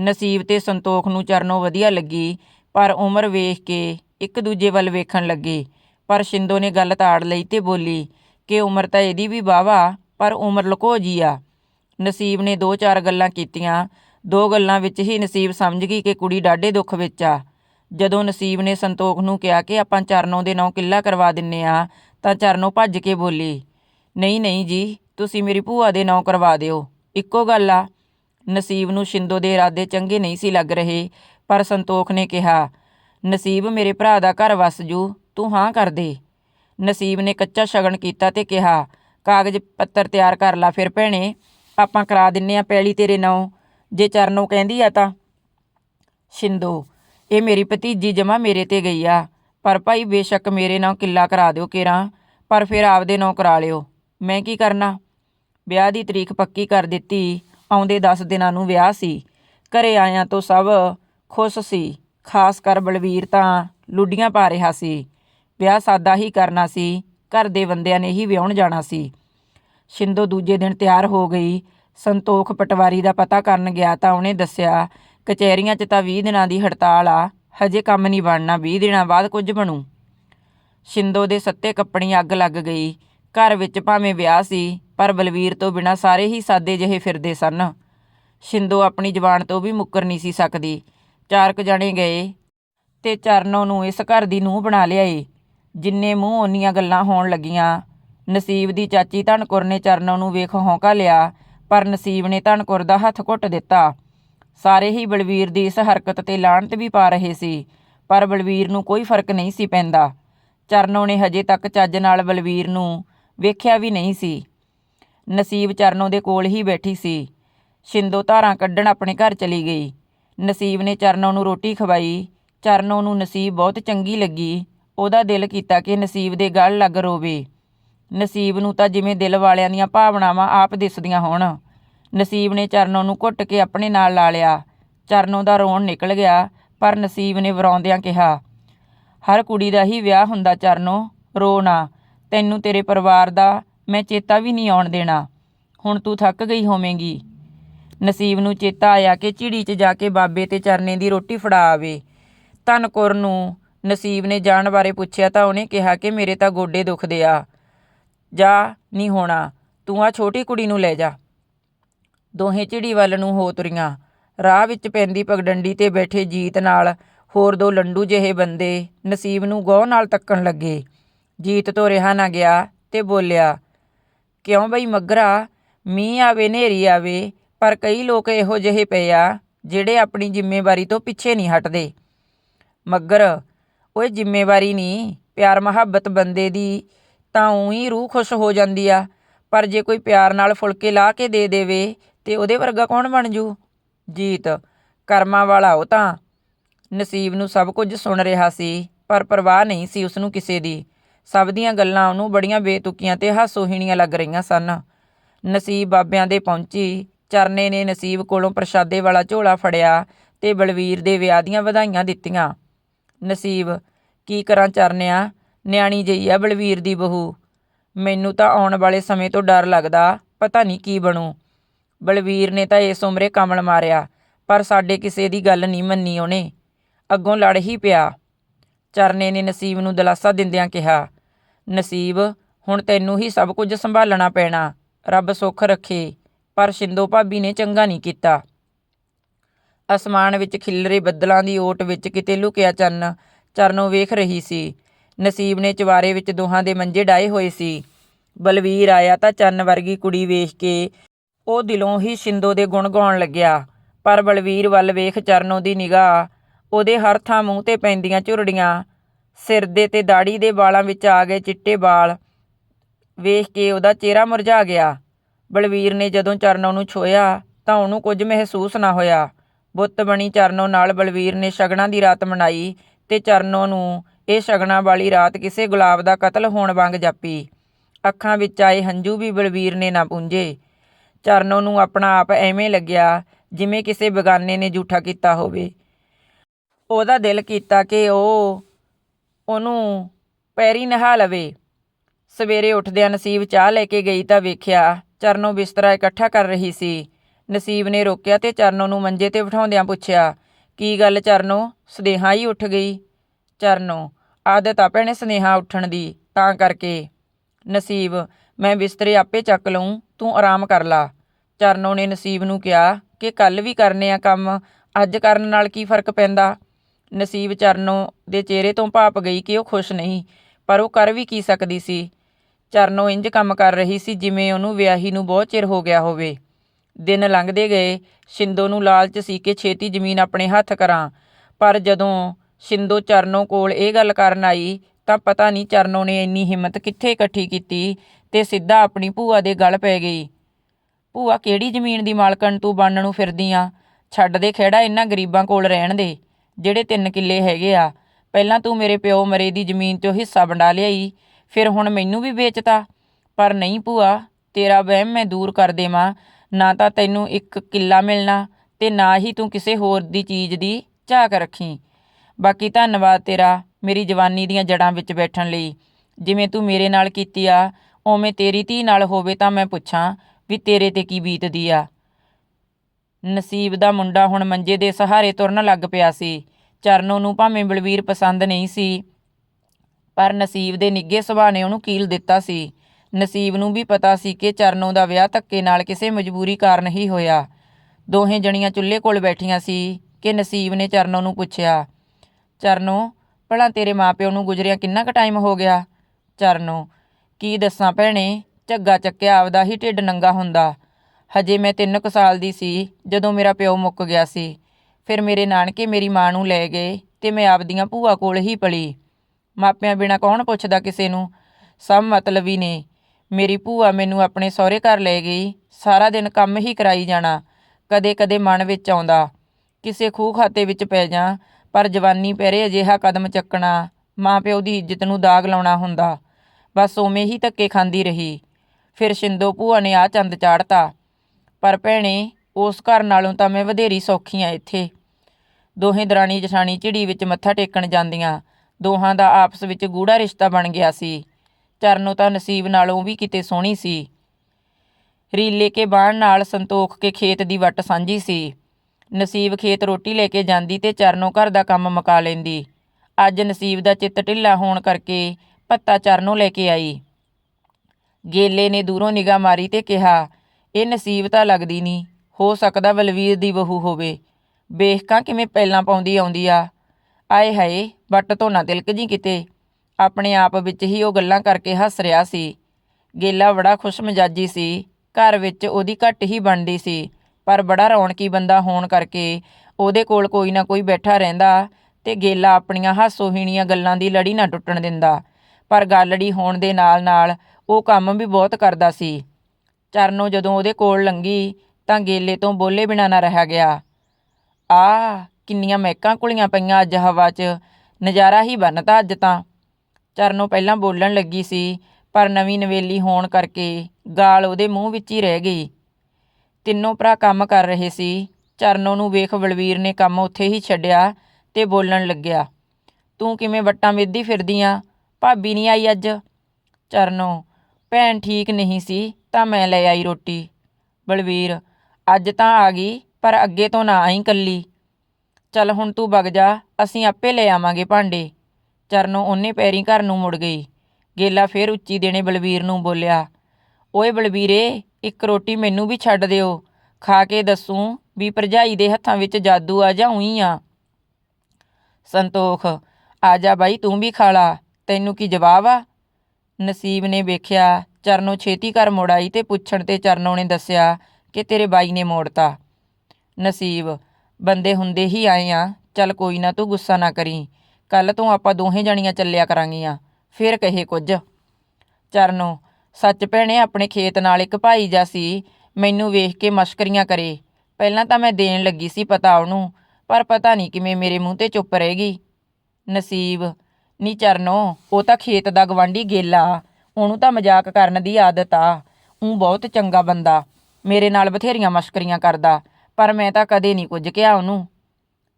ਨਸੀਬ ਤੇ ਸੰਤੋਖ ਨੂੰ ਚਰਨੋਂ ਵਧੀਆ ਲੱਗੀ, ਪਰ ਉਮਰ ਵੇਖ ਕੇ ਇੱਕ ਦੂਜੇ ਵੱਲ ਵੇਖਣ ਲੱਗੇ। ਪਰ ਸ਼ਿੰਦੋ ਨੇ ਗੱਲ ਤਾੜ ਲਈ ਤੇ ਬੋਲੀ ਕਿ ਉਮਰ ਤਾਂ ਇਹਦੀ ਵੀ ਵਾਹਵਾ, ਪਰ ਉਮਰ ਲੁਕੋ ਜੀ ਆ। ਨਸੀਬ ਨੇ ਦੋ ਚਾਰ ਗੱਲਾਂ ਕੀਤੀਆਂ। ਦੋ ਗੱਲਾਂ ਵਿੱਚ ਹੀ ਨਸੀਬ ਸਮਝ ਗਈ ਕਿ ਕੁੜੀ ਡਾਢੇ ਦੁੱਖ ਵਿੱਚ ਆ। ਜਦੋਂ ਨਸੀਬ ਨੇ ਸੰਤੋਖ ਨੂੰ ਕਿਹਾ ਕਿ ਆਪਾਂ ਚਰਨੋਂ ਦੇ ਨਾਂ ਕਿੱਲਾ ਕਰਵਾ ਦਿੰਨੇ ਆ, ਤਾਂ ਚਰਨੋਂ ਭੱਜ ਕੇ ਬੋਲੀ, ਨਹੀਂ ਨਹੀਂ ਜੀ ਤੁਸੀਂ ਮੇਰੀ ਭੂਆ ਦੇ ਨਾਂ ਕਰਵਾ ਦਿਓ। ਇੱਕੋ ਗੱਲ ਆ, ਨਸੀਬ ਨੂੰ ਸ਼ਿੰਦੋ ਦੇ ਇਰਾਦੇ ਚੰਗੇ ਨਹੀਂ ਸੀ ਲੱਗ ਰਹੇ, ਪਰ ਸੰਤੋਖ ਨੇ ਕਿਹਾ, ਨਸੀਬ ਮੇਰੇ ਭਰਾ ਦਾ ਘਰ ਵਸ ਜੂ, ਤੂੰ ਹਾਂ ਕਰ ਦੇ। ਨਸੀਬ ਨੇ ਕੱਚਾ ਸ਼ਗਨ ਕੀਤਾ ਤੇ ਕਿਹਾ, ਕਾਗਜ਼ ਪੱਤਰ ਤਿਆਰ ਕਰ ਲਾ ਫਿਰ ਭੈਣੇ, ਆਪਾਂ ਕਰਾ ਦਿੰਨੇ ਆ ਪੈਲੀ ਤੇਰੇ ਨਾਂ। ਜੇ ਚਰਨੋਂ ਕਹਿੰਦੀ ਆ ਤਾਂ। ਸ਼ਿੰਦੋ, ਇਹ ਮੇਰੀ ਭਤੀਜੀ ਜਮਾ ਮੇਰੇ ਤੇ ਗਈ ਆ, ਪਰ ਭਾਈ ਬੇਸ਼ੱਕ ਮੇਰੇ ਨਾਂ ਕਿੱਲਾ ਕਰਾ ਦਿਓ ਕੇਰਾਂ, ਪਰ ਫਿਰ ਆਪਦੇ ਨਾਂ ਕਰਾ ਲਿਓ। ਮੈਂ ਕੀ ਕਰਨਾ? ਵਿਆਹ ਦੀ ਤਰੀਕ ਪੱਕੀ ਕਰ ਦਿੱਤੀ। ਆਉਂਦੇ 10 ਦਿਨਾਂ ਨੂੰ ਵਿਆਹ ਸੀ। ਘਰੇ ਆਇਆਂ ਤੋਂ ਸਭ ਖੁਸ਼ ਸੀ। ਖਾਸ ਕਰ ਬਲਵੀਰ ਤਾਂ ਲੁੱਡੀਆਂ ਪਾ ਰਿਹਾ ਸੀ। ਵਿਆਹ ਸਾਦਾ ਹੀ ਕਰਨਾ ਸੀ। ਘਰ ਦੇ ਬੰਦਿਆਂ ਨੇ ਹੀ ਵਿਆਹਣ ਜਾਣਾ ਸੀ। ਸ਼ਿੰਦੋ ਦੂਜੇ ਦਿਨ ਤਿਆਰ ਹੋ ਗਈ। ਸੰਤੋਖ ਪਟਵਾਰੀ ਦਾ ਪਤਾ ਕਰਨ ਗਿਆ ਤਾਂ ਉਹਨੇ ਦੱਸਿਆ, ਕਚਹਿਰੀਆਂ 'ਚ ਤਾਂ 20 ਦਿਨਾਂ ਦੀ ਹੜਤਾਲ ਆ। ਹਜੇ ਕੰਮ ਨਹੀਂ ਬਣਨਾ 20 ਦਿਨਾਂ ਬਾਅਦ ਕੁਝ ਬਣੂ। ਸ਼ਿੰਦੋ ਦੇ ਸੱਤੇ ਕੱਪੜੀ ਅੱਗ ਲੱਗ ਗਈ। ਘਰ ਵਿੱਚ ਭਾਵੇਂ ਵਿਆਹ ਸੀ ਪਰ ਬਲਵੀਰ ਤੋਂ ਬਿਨਾ ਸਾਰੇ ਹੀ ਸਾਦੇ ਜਿਹੇ ਫਿਰਦੇ ਸਨ। ਸ਼ਿੰਦੋ ਆਪਣੀ ਜ਼ਬਾਨ ਤੋਂ ਵੀ ਮੁੱਕਰ ਨਹੀਂ ਸੀ ਸਕਦੀ। ਚਾਰ ਕੁ ਜਣੇ ਗਏ ਤੇ ਚਰਨੋਂ ਨੂੰ ਇਸ ਘਰ ਦੀ ਨੂੰਹ ਬਣਾ ਲਿਆਏ, ਜਿੰਨੇ ਮੂੰਹ ਓਨੀਆਂ ਗੱਲਾਂ ਹੋਣ ਲੱਗੀਆਂ। ਨਸੀਬ ਦੀ ਚਾਚੀ ਧਨਕੁਰ ਨੇ ਚਰਨੋਂ ਨੂੰ ਵੇਖ ਹੌਂਕਾ ਲਿਆ, ਪਰ ਨਸੀਬ ਨੇ ਧਨਕੁਰ ਦਾ ਹੱਥ ਘੁੱਟ ਦਿੱਤਾ। ਸਾਰੇ ਹੀ ਬਲਵੀਰ ਦੀ ਇਸ ਹਰਕਤ ਤੇ ਲਾਹਣਤ ਵੀ ਪਾ ਰਹੇ ਸੀ, ਪਰ ਬਲਵੀਰ ਨੂੰ ਕੋਈ ਫ਼ਰਕ ਨਹੀਂ ਸੀ ਪੈਂਦਾ। ਚਰਨੋਂ ਨੇ ਹਜੇ ਤੱਕ ਚੱਜ ਨਾਲ ਬਲਵੀਰ ਨੂੰ ਵੇਖਿਆ ਵੀ ਨਹੀਂ ਸੀ। ਨਸੀਬ ਚਰਨੋਂ ਦੇ ਕੋਲ ਹੀ ਬੈਠੀ ਸੀ। ਸ਼ਿੰਦੋ ਧਾਰਾਂ ਕੱਢਣ ਆਪਣੇ ਘਰ ਚਲੀ ਗਈ। ਨਸੀਬ ਨੇ ਚਰਨੋਂ ਨੂੰ ਰੋਟੀ ਖਵਾਈ। ਚਰਨੋਂ ਨੂੰ ਨਸੀਬ ਬਹੁਤ ਚੰਗੀ ਲੱਗੀ। ਉਹਦਾ ਦਿਲ ਕੀਤਾ ਕਿ ਨਸੀਬ ਦੇ ਗਲ ਲੱਗ ਰੋਵੇ। ਨਸੀਬ ਨੂੰ ਤਾਂ ਜਿਵੇਂ ਦਿਲ ਵਾਲਿਆਂ ਦੀਆਂ ਭਾਵਨਾਵਾਂ ਆਪ ਦਿਸਦੀਆਂ ਹੋਣ। ਨਸੀਬ ਨੇ ਚਰਨੋਂ ਨੂੰ ਘੁੱਟ ਕੇ ਆਪਣੇ ਨਾਲ ਲਾ ਲਿਆ। ਚਰਨੋਂ ਦਾ ਰੋਣ ਨਿਕਲ ਗਿਆ, ਪਰ ਨਸੀਬ ਨੇ ਵਰਾਉਂਦਿਆਂ ਕਿਹਾ, ਹਰ ਕੁੜੀ ਦਾ ਹੀ ਵਿਆਹ ਹੁੰਦਾ ਚਰਨੋਂ। ਰੋ ਨਾ। ਤੈਨੂੰ ਤੇਰੇ ਪਰਿਵਾਰ ਦਾ ਮੈਂ ਚੇਤਾ ਵੀ ਨਹੀਂ ਆਉਣ ਦੇਣਾ। ਹੁਣ ਤੂੰ ਥੱਕ ਗਈ ਹੋਵੇਂਗੀ। ਨਸੀਬ ਨੂੰ ਚੇਤਾ ਆਇਆ ਕਿ ਝਿੜੀ 'ਚ ਜਾ ਕੇ ਬਾਬੇ ਤੇ ਚਰਨੇ ਦੀ ਰੋਟੀ ਫੜਾ ਆਵੇ। ਧਨਕੁਰ ਨੂੰ ਨਸੀਬ ਨੇ ਜਾਣ ਬਾਰੇ ਪੁੱਛਿਆ ਤਾਂ ਉਹਨੇ ਕਿਹਾ ਕਿ ਮੇਰੇ ਤਾਂ ਗੋਡੇ ਦੁਖਦੇ ਆ। ਜਾ, ਨਹੀਂ ਹੋਣਾ। ਤੂੰ ਆ ਛੋਟੀ ਕੁੜੀ ਨੂੰ ਲੈ ਜਾ। ਦੋਹੇ ਝਿੜੀ ਵੱਲ ਨੂੰ ਹੋ ਤੁਰੀਆਂ। ਰਾਹ ਵਿੱਚ ਪੈਂਦੀ ਪਗਡੰਡੀ ਤੇ ਬੈਠੇ ਜੀਤ ਨਾਲ ਹੋਰ ਦੋ ਲੰਡੂ ਜਿਹੇ ਬੰਦੇ ਨਸੀਬ ਨੂੰ ਗੌ ਨਾਲ ਤੱਕਣ ਲੱਗੇ। ਜੀਤ ਤੋਂ ਰਿਹਾ ਨਾ ਗਿਆ ਤੇ ਬੋਲਿਆ ਕਿਉਂ ਬਈ ਮੱਗਰਾ? ਮੀਂਹ ਆਵੇ ਨੇਰੀ ਆਵੇ, ਪਰ ਕਈ ਲੋਕ ਇਹੋ ਜਿਹੇ ਪਏ ਆ ਜਿਹੜੇ ਆਪਣੀ ਜ਼ਿੰਮੇਵਾਰੀ ਤੋਂ ਪਿੱਛੇ ਨਹੀਂ ਹਟਦੇ। ਮੱਗਰ, ਓਏ ਜ਼ਿੰਮੇਵਾਰੀ ਨਹੀਂ, ਪਿਆਰ ਮੁਹੱਬਤ ਬੰਦੇ ਦੀ ਤਾਂ ਉਹੀ ਰੂਹ ਖੁਸ਼ ਹੋ ਜਾਂਦੀ ਆ, ਪਰ ਜੇ ਕੋਈ ਪਿਆਰ ਨਾਲ ਫੁਲਕੇ ਲਾ ਕੇ ਦੇ ਦੇਵੇ ਤੇ ਉਹਦੇ ਵਰਗਾ ਕੌਣ ਬਣ ਜੂ? ਜੀਤ, ਕਰਮਾਂ ਵਾਲਾ ਉਹ ਤਾਂ। ਨਸੀਬ ਨੂੰ ਸਭ ਕੁਝ ਸੁਣ ਰਿਹਾ ਸੀ, ਪਰ ਪਰਵਾਹ ਨਹੀਂ ਸੀ ਉਸ ਨੂੰ ਕਿਸੇ ਦੀ। ਸਭ ਦੀਆਂ ਗੱਲਾਂ ਉਹਨੂੰ ਬੜੀਆਂ ਬੇਤੁਕੀਆਂ ਤੇ ਹਾਸੋਹੀਣੀਆਂ ਲੱਗ ਰਹੀਆਂ ਸਨ। ਨਸੀਬ ਬਾਬਿਆਂ ਦੇ ਪਹੁੰਚੀ, ਚਰਨੇ ਨੇ ਨਸੀਬ ਕੋਲੋਂ ਪ੍ਰਸ਼ਾਦੇ ਵਾਲਾ ਝੋਲਾ ਫੜਿਆ ਤੇ ਬਲਵੀਰ ਦੇ ਵਿਆਹ ਦੀਆਂ ਵਧਾਈਆਂ ਦਿੱਤੀਆਂ। ਨਸੀਬ, ਕੀ ਕਰਾਂ ਚਰਨਿਆ? ਨਿਆਣੀ ਜਈ ਆ ਬਲਵੀਰ ਦੀ ਬਹੂ। ਮੈਨੂੰ ਤਾਂ ਆਉਣ ਵਾਲੇ ਸਮੇਂ ਤੋਂ ਡਰ ਲੱਗਦਾ, ਪਤਾ ਨਹੀਂ ਕੀ ਬਣੂ ਬਲਵੀਰ ਨੇ ਤਾਂ ਇਸ ਉਮਰੇ ਕਮਲ ਮਾਰਿਆ, ਪਰ ਸਾਡੇ ਕਿਸੇ ਦੀ ਗੱਲ ਨਹੀਂ ਮੰਨੀ ਉਹਨੇ। ਅੱਗੋਂ ਲੜ ਹੀ ਪਿਆ। ਚਰਨੇ ਨੇ ਨਸੀਬ ਨੂੰ ਦਿਲਾਸਾ ਦਿੰਦਿਆਂ ਕਿਹਾ ਨਸੀਬ, ਹੁਣ ਤੈਨੂੰ ਹੀ ਸਭ ਕੁਝ ਸੰਭਾਲਣਾ ਪੈਣਾ। ਰੱਬ ਸੁੱਖ ਰੱਖੇ, ਪਰ ਸ਼ਿੰਦੋ ਭਾਬੀ ਨੇ ਚੰਗਾ ਨਹੀਂ ਕੀਤਾ। ਅਸਮਾਨ ਵਿੱਚ ਖਿਲਰੇ ਬੱਦਲਾਂ ਦੀ ਓਟ ਵਿੱਚ ਕਿਤੇ ਲੁਕਿਆ ਚੰਨ, ਚਰਨੋਂ ਵੇਖ ਰਹੀ ਸੀ। ਨਸੀਬ ਨੇ ਚਵਾਰੇ ਵਿੱਚ ਦੋਹਾਂ ਦੇ ਮੰਜੇ ਡਾਏ ਹੋਏ ਸੀ। ਬਲਵੀਰ ਆਇਆ ਤਾਂ ਚੰਨ ਵਰਗੀ ਕੁੜੀ ਵੇਖ ਕੇ ਉਹ ਦਿਲੋਂ ਹੀ ਸ਼ਿੰਦੋ ਦੇ ਗੁਣ ਗਾਉਣ ਲੱਗਿਆ। ਪਰ ਬਲਵੀਰ ਵੱਲ ਵੇਖ ਚਰਨੋਂ ਦੀ ਨਿਗਾਹ, ਉਹਦੇ ਹਰ ਥਾਂ ਮੂੰਹ ਤੇ ਪੈਂਦੀਆਂ ਝੁਰੜੀਆਂ ਸਿਰ ਦੇ ਤੇ ਦਾੜੀ ਦੇ ਵਾਲਾਂ ਵਿੱਚ ਆ ਗਏ ਚਿੱਟੇ ਵਾਲ। ਵੇਖ ਕੇ ਉਹਦਾ ਚਿਹਰਾ ਮੁਰਝਾ ਗਿਆ। ਬਲਵੀਰ ਨੇ ਜਦੋਂ ਚਰਨੋਂ ਨੂੰ ਛੋਇਆ ਤਾਂ ਉਹਨੂੰ ਕੁਝ ਮਹਿਸੂਸ ਨਾ ਹੋਇਆ। ਬੁੱਤ ਬਣੀ ਚਰਨੋਂ ਨਾਲ ਬਲਵੀਰ ਨੇ ਸ਼ਗਨਾਂ ਦੀ ਰਾਤ ਮਨਾਈ ਤੇ ਚਰਨੋਂ ਨੂੰ ਇਹ ਸ਼ਗਨਾਂ ਵਾਲੀ ਰਾਤ ਕਿਸੇ ਗੁਲਾਬ ਦਾ ਕਤਲ ਹੋਣ ਵਾਂਗ ਜਾਪੀ। ਅੱਖਾਂ ਵਿੱਚ ਆਏ ਹੰਝੂ ਵੀ ਬਲਵੀਰ ਨੇ ਨਾ ਪੂੰਝੇ। ਚਰਨੋਂ ਨੂੰ ਆਪਣਾ ਆਪ ਐਵੇਂ ਲੱਗਿਆ ਜਿਵੇਂ ਕਿਸੇ ਬਗਾਨੇ ਨੇ ਝੂਠਾ ਕੀਤਾ ਹੋਵੇ। ਉਹਦਾ ਦਿਲ ਕੀਤਾ ਕਿ ਉਹ ਉਹਨੂੰ ਪੈਰੀ ਨਹਾ ਲਵੇ। ਸਵੇਰੇ ਉੱਠਦਿਆਂ ਨਸੀਬ ਚਾਹ ਲੈ ਕੇ ਗਈ ਤਾਂ ਵੇਖਿਆ ਚਰਨੋਂ ਬਿਸਤਰਾ ਇਕੱਠਾ ਕਰ ਰਹੀ ਸੀ। ਨਸੀਬ ਨੇ ਰੋਕਿਆ ਤੇ ਚਰਨੋਂ ਨੂੰ ਮੰਜੇ ਤੇ ਬਿਠਾਉਂਦਿਆਂ ਪੁੱਛਿਆ, ਕੀ ਗੱਲ ਚਰਨੋਂ? ਸਨੇਹਾ ਹੀ ਉੱਠ ਗਈ? ਚਰਨੋਂ, ਆਦਤ ਆ ਭੈਣੇ ਸਨੇਹਾ ਉੱਠਣ ਦੀ, ਤਾਂ ਕਰਕੇ। ਨਸੀਬ, ਮੈਂ ਬਿਸਤਰੇ ਆਪੇ ਚੱਕ ਲਊਂ, ਤੂੰ ਆਰਾਮ ਕਰ ਲਾ। ਚਰਨੋਂ ਨੇ ਨਸੀਬ ਨੂੰ ਕਿਹਾ, ਕਿ ਕੱਲ ਵੀ ਕਰਨੇ ਆ ਕੰਮ, ਅੱਜ ਕਰਨ ਨਾਲ ਕੀ ਫ਼ਰਕ ਪੈਂਦਾ? ਨਸੀਬ ਚਰਨੋਂ ਦੇ ਚਿਹਰੇ ਤੋਂ ਭਾਪ ਗਈ ਕਿ ਉਹ ਖੁਸ਼ ਨਹੀਂ, ਪਰ ਉਹ ਕਰ ਵੀ ਕੀ ਸਕਦੀ ਸੀ? ਚਰਨੋਂ ਇੰਜ ਕੰਮ ਕਰ ਰਹੀ ਸੀ ਜਿਵੇਂ ਉਹਨੂੰ ਵਿਆਹੀ ਨੂੰ ਬਹੁਤ ਚਿਰ ਹੋ ਗਿਆ ਹੋਵੇ। ਦਿਨ ਲੰਘਦੇ ਗਏ, ਸ਼ਿੰਦੋ ਨੂੰ ਲਾਲਚ ਸੀ ਕਿ ਛੇਤੀ ਜ਼ਮੀਨ ਆਪਣੇ ਹੱਥ ਕਰਾਂ, ਪਰ ਜਦੋਂ ਸ਼ਿੰਦੋ ਚਰਨੋਂ ਕੋਲ ਇਹ ਗੱਲ ਕਰਨ ਆਈ, ਤਾਂ ਪਤਾ ਨਹੀਂ ਚਰਨੋਂ ਨੇ ਇੰਨੀ ਹਿੰਮਤ ਕਿੱਥੇ ਇਕੱਠੀ ਕੀਤੀ ਤੇ ਸਿੱਧਾ ਆਪਣੀ ਭੂਆ ਦੇ ਗਲ ਪੈ ਗਈ। ਭੂਆ, ਕਿਹੜੀ ਜ਼ਮੀਨ ਦੀ ਮਾਲਕਣ ਤੂੰ ਬਣਨ ਨੂੰ ਫਿਰਦੀ ਆ? ਛੱਡ ਦੇ ਖੇੜਾ, ਇਹਨਾਂ ਗਰੀਬਾਂ ਕੋਲ ਰਹਿਣ ਦੇ। ਜਿਹੜੇ ਤਿੰਨ ਕਿੱਲੇ ਹੈਗੇ ਆ, ਪਹਿਲਾਂ ਤੂੰ ਮੇਰੇ ਪਿਓ ਮਰੇ ਦੀ ਜ਼ਮੀਨ 'ਚੋਂ ਹਿੱਸਾ ਵੰਡਾ ਲਿਆਈ, ਫਿਰ ਹੁਣ ਮੈਨੂੰ ਵੀ ਵੇਚਤਾ। ਪਰ ਨਹੀਂ ਭੂਆ, ਤੇਰਾ ਵਹਿਮ ਮੈਂ ਦੂਰ ਕਰ ਦੇਵਾਂ, ਨਾ ਤਾਂ ਤੈਨੂੰ ਇੱਕ ਕਿੱਲਾ ਮਿਲਣਾ ਤੇ ਨਾ ਹੀ ਤੂੰ ਕਿਸੇ ਹੋਰ ਦੀ ਚੀਜ਼ ਦੀ ਝਾਕ ਰੱਖੀ। ਬਾਕੀ ਧੰਨਵਾਦ ਤੇਰਾ ਮੇਰੀ ਜਵਾਨੀ ਦੀਆਂ ਜੜਾਂ ਵਿੱਚ ਬੈਠਣ ਲਈ। ਜਿਵੇਂ ਤੂੰ ਮੇਰੇ ਨਾਲ ਕੀਤੀ ਆ, ਉਵੇਂ ਤੇਰੀ ਧੀ ਨਾਲ ਹੋਵੇ ਤਾਂ ਮੈਂ ਪੁੱਛਾਂ ਵੀ ਤੇਰੇ ਤੇ ਕੀ ਬੀਤਦੀ ਆ। ਨਸੀਬ ਦਾ ਮੁੰਡਾ ਹੁਣ ਮੰਜੇ ਦੇ ਸਹਾਰੇ ਤੁਰਨ ਲੱਗ ਪਿਆ ਸੀ। ਚਰਨੋ ਨੂੰ ਭਾਵੇਂ ਬਲਵੀਰ ਪਸੰਦ ਨਹੀਂ ਸੀ, ਪਰ ਨਸੀਬ ਦੇ ਨਿੱਘੇ ਸੁਭਾਅ ਨੇ ਉਹਨੂੰ ਕੀਲ ਦਿੱਤਾ ਸੀ। ਨਸੀਬ ਨੂੰ ਵੀ ਪਤਾ ਸੀ ਕਿ ਚਰਨੋ ਦਾ ਵਿਆਹ ਧੱਕੇ ਨਾਲ ਕਿਸੇ ਮਜਬੂਰੀ ਕਾਰਨ ਹੀ ਹੋਇਆ। ਦੋਹੇ ਜਣੀਆਂ ਚੁੱਲ੍ਹੇ ਕੋਲ ਬੈਠੀਆਂ ਸੀ ਕਿ ਨਸੀਬ ਨੇ ਚਰਨੋ ਨੂੰ ਪੁੱਛਿਆ, ਚਰਨੋ, ਭਲਾ ਤੇਰੇ ਮਾਪਿਓ ਨੂੰ ਗੁਜਰਿਆ ਕਿੰਨਾ ਕੁ ਟਾਈਮ ਹੋ ਗਿਆ? ਚਰਨੋ, ਕੀ ਦੱਸਾਂ ਭੈਣੇ, ਝੱਗਾ ਚੱਕਿਆ ਆਪਦਾ ਹੀ ਢਿੱਡ ਨੰਗਾ ਹੁੰਦਾ। ਹਜੇ ਮੈਂ 3 ਕੁ ਸਾਲ ਦੀ ਸੀ, ਜਦੋਂ ਮੇਰਾ ਪਿਓ ਮੁੱਕ ਗਿਆ ਸੀ। ਫਿਰ ਮੇਰੇ ਨਾਨਕੇ ਮੇਰੀ ਮਾਂ ਨੂੰ ਲੈ ਗਏ ਤੇ ਮੈਂ ਆਪਦੀਆਂ ਭੂਆ ਕੋਲ ਹੀ ਪਲੀ। ਮਾਪਿਆਂ ਬਿਨਾ ਕੌਣ ਪੁੱਛਦਾ ਕਿਸੇ ਨੂੰ? ਸਭ ਮਤਲਬੀ ਨੇ। ਮੇਰੀ ਭੂਆ ਮੈਨੂੰ ਆਪਣੇ ਸਹੁਰੇ ਘਰ ਲੈ ਗਈ, ਸਾਰਾ ਦਿਨ ਕੰਮ ਹੀ ਕਰਾਈ ਜਾਣਾ, ਕਦੇ-ਕਦੇ ਮਨ ਵਿੱਚ ਆਉਂਦਾ। ਕਿਸੇ ਖੂਹ ਖਾਤੇ ਵਿੱਚ ਪੈ ਜਾ, ਪਰ ਜਵਾਨੀ ਪਹਿਰੇ ਅਜਿਹਾ ਕਦਮ ਚੱਕਣਾ ਮਾਂ ਪਿਓ ਦੀ ਇੱਜ਼ਤ ਨੂੰ ਦਾਗ ਲਾਉਣਾ ਹੁੰਦਾ। ਬਸ ਉਵੇਂ ਹੀ ਧੱਕੇ ਖਾਂਦੀ ਰਹੀ। ਫਿਰ ਸ਼ਿੰਦੋ ਭੂਆ ਨੇ ਆ ਚੰਦ ਚਾੜਤਾ ਪਰ ਭੈਣੇ, ਉਸ ਘਰ ਨਾਲੋਂ ਤਾਂ ਮੈਂ ਵਧੇਰੀ ਸੌਖੀ ਆ ਇੱਥੇ। ਦੋਹੇ ਦਰਾਣੀ ਜਠਾਣੀ ਝਿੜੀ ਵਿੱਚ ਮੱਥਾ ਟੇਕਣ ਜਾਂਦੀਆਂ, ਦੋਹਾਂ ਦਾ ਆਪਸ ਵਿੱਚ ਗੂੜਾ ਰਿਸ਼ਤਾ ਬਣ ਗਿਆ ਸੀ। ਚਰਨੋਂ ਤਾਂ ਨਸੀਬ ਨਾਲੋਂ ਵੀ ਕਿਤੇ ਸੋਹਣੀ ਸੀ। ਰੀਲੇ ਕੇ ਬਾਣ ਨਾਲ ਸੰਤੋਖ ਕੇ ਖੇਤ ਦੀ ਵੱਟ ਸਾਂਝੀ ਸੀ। ਨਸੀਬ ਖੇਤ ਰੋਟੀ ਲੈ ਕੇ ਜਾਂਦੀ ਤੇ ਚਰਨੋਂ ਘਰ ਦਾ ਕੰਮ ਮੁਕਾ ਲੈਂਦੀ। ਅੱਜ ਨਸੀਬ ਦਾ ਚਿੱਤ ਢਿੱਲਾ ਹੋਣ ਕਰਕੇ ਪੱਤਾ ਚਰਨੋਂ ਲੈ ਕੇ ਆਈ। ਗੇਲੇ ਨੇ ਦੂਰੋਂ ਨਿਗਾਹ ਮਾਰੀ ਤੇ ਕਿਹਾ ਇਹ ਨਸੀਬ ਤਾਂ ਲੱਗਦੀ ਨਹੀਂ ਹੋ ਸਕਦਾ ਬਲਵੀਰ ਦੀ ਬਹੂ ਹੋਵੇ। ਵੇਖਾਂ ਕਿਵੇਂ ਪਹਿਲਾਂ ਪਾਉਂਦੀ ਆਉਂਦੀ ਆ। ਆਏ ਹਾਏ, ਵੱਟ ਤੋਂ ਨਾ ਤਿਲਕ ਜੀ ਕਿਤੇ। ਆਪਣੇ ਆਪ ਵਿੱਚ ਹੀ ਉਹ ਗੱਲਾਂ ਕਰਕੇ ਹੱਸ ਰਿਹਾ ਸੀ। ਗੇਲਾ ਬੜਾ ਖੁਸ਼ ਮਜਾਜੀ ਸੀ। ਘਰ ਵਿੱਚ ਉਹਦੀ ਘੱਟ ਹੀ ਬਣਦੀ ਸੀ। ਪਰ ਬੜਾ ਰੌਣਕੀ ਬੰਦਾ ਹੋਣ ਕਰਕੇ ਉਹਦੇ ਕੋਲ ਕੋਈ ਨਾ ਕੋਈ ਬੈਠਾ ਰਹਿੰਦਾ ਤੇ ਗੇਲਾ ਆਪਣੀਆਂ ਹਾਸੋਹੀਣੀਆਂ ਗੱਲਾਂ ਦੀ ਲੜੀ ਨਾ ਟੁੱਟਣ ਦਿੰਦਾ। ਪਰ ਗੱਲੜੀ ਹੋਣ ਦੇ ਨਾਲ-ਨਾਲ ਉਹ ਕੰਮ ਵੀ ਬਹੁਤ ਕਰਦਾ ਸੀ। ਚਰਨੋ ਜਦੋਂ ਉਹਦੇ ਕੋਲ ਲੰਗੀ ਤਾਂ ਗੇਲੇ ਤੋਂ ਬੋਲੇ ਬਿਨਾ ਨਾ ਰਹਿ ਗਿਆ। ਆ, ਕਿੰਨੀਆਂ ਮਹਿਕਾਂ ਕੁਲੀਆਂ ਪਈਆਂ ਅੱਜ ਹਵਾ 'ਚ। ਨਜ਼ਾਰਾ ਹੀ ਬੰਨਤਾ ਅੱਜ ਤਾਂ। ਚਰਨੋ ਪਹਿਲਾਂ ਬੋਲਣ ਲੱਗੀ ਸੀ, ਪਰ ਨਵੀਂ ਨਵੇਲੀ ਹੋਣ ਕਰਕੇ ਗਾਲ ਉਹਦੇ ਮੂੰਹ ਵਿੱਚ ਹੀ ਰਹਿ ਗਈ। ਤਿੰਨੋਂ ਭਰਾ ਕੰਮ ਕਰ ਰਹੇ ਸੀ। ਚਰਨੋ ਨੂੰ ਵੇਖ ਬਲਵੀਰ ਨੇ ਕੰਮ ਉੱਥੇ ਹੀ ਛੱਡਿਆ ਤੇ ਬੋਲਣ ਲੱਗਿਆ, ਤੂੰ ਕਿਵੇਂ ਵੱਟਾਂ ਮਿੱਧੀ ਫਿਰਦੀ ਆ? ਭਾਬੀ ਨਹੀਂ ਆਈ ਅੱਜ? ਚਰਨੋ, ਭੈਣ ਠੀਕ ਨਹੀਂ ਸੀ। ਤਾਂ ਮੈਂ ਲੈ ਆਈ ਰੋਟੀ। ਬਲਵੀਰ, ਅੱਜ ਤਾਂ ਆ ਗਈ, ਪਰ ਅੱਗੇ ਤੋਂ ਨਾ ਆਈ ਕੱਲੀ। ਚੱਲ ਹੁਣ ਤੂੰ ਵਗ ਜਾ, ਅਸੀਂ ਆਪੇ ਲੈ ਆਵਾਂਗੇ ਭਾਂਡੇ। ਚਰਨੋਂ ਉਹਨੇ ਪੈਰੀ ਘਰ ਨੂੰ ਮੁੜ ਗਈ। ਗੇਲਾ ਫੇਰ ਉੱਚੀ ਦੇਣੇ ਬਲਵੀਰ ਨੂੰ ਬੋਲਿਆ, ਓਏ ਬਲਵੀਰੇ, ਇੱਕ ਰੋਟੀ ਮੈਨੂੰ ਵੀ ਛੱਡ ਦਿਓ। ਖਾ ਕੇ ਦੱਸੂ ਵੀ ਭਰਜਾਈ ਦੇ ਹੱਥਾਂ ਵਿੱਚ ਜਾਦੂ ਆ ਜਾਂ ਉਹੀ ਆ। ਸੰਤੋਖ, ਆ ਜਾ ਬਾਈ, ਤੂੰ ਵੀ ਖਾ ਲਾ। ਤੈਨੂੰ ਕੀ ਜਵਾਬ ਆ? ਨਸੀਬ ਨੇ ਵੇਖਿਆ ਚਰਨੋ ਛੇਤੀ ਘਰ ਮੁੜ ਆਈ ਤੇ ਪੁੱਛਣ ਤੇ ਚਰਨੋ ਨੇ ਦੱਸਿਆ ਕਿ ਤੇਰੇ ਬਾਈ ਨੇ ਮੋੜਤਾ। ਨਸੀਬ, ਬੰਦੇ ਹੁੰਦੇ ਹੀ ਆਏ ਆ, ਚੱਲ ਕੋਈ ਨਾ ਤੂੰ ਗੁੱਸਾ ਨਾ ਕਰੀ। ਕੱਲ ਤੋਂ ਆਪਾਂ ਦੋਹੇ ਜਣੀਆਂ ਚੱਲਿਆ ਕਰਾਂਗੀਆਂ, ਫਿਰ ਕਹੇ ਕੁਝ। ਚਰਨੋ, ਸੱਚ ਭੈਣੇ, ਆਪਣੇ ਖੇਤ ਨਾਲ ਇੱਕ ਭਾਈ ਜਾ ਸੀ, ਮੈਨੂੰ ਵੇਖ ਕੇ ਮਸ਼ਕਰੀਆਂ ਕਰੇ। ਪਹਿਲਾਂ ਤਾਂ ਮੈਂ ਦੇਣ ਲੱਗੀ ਸੀ ਪਤਾ ਉਹਨੂੰ, ਪਰ ਪਤਾ ਨਹੀਂ ਕਿਵੇਂ ਮੇਰੇ ਮੂੰਹ ਤੇ ਚੁੱਪ ਰਹੇਗੀ ਨਸੀਬ, ਨੀ ਚਰਨੋ, ਉਹ ਤਾਂ ਖੇਤ ਦਾ ਗਵਾਂਢੀ ਗੇਲਾ। ਉਹਨੂੰ ਤਾਂ ਮਜ਼ਾਕ ਕਰਨ ਦੀ ਆਦਤ ਆ। ਉਹ ਬਹੁਤ ਚੰਗਾ ਬੰਦਾ, ਮੇਰੇ ਨਾਲ ਬਥੇਰੀਆਂ ਮਸ਼ਕਰੀਆਂ ਕਰਦਾ, ਪਰ ਮੈਂ ਤਾਂ ਕਦੇ ਨਹੀਂ ਕੁਝ ਕਿਹਾ ਉਹਨੂੰ।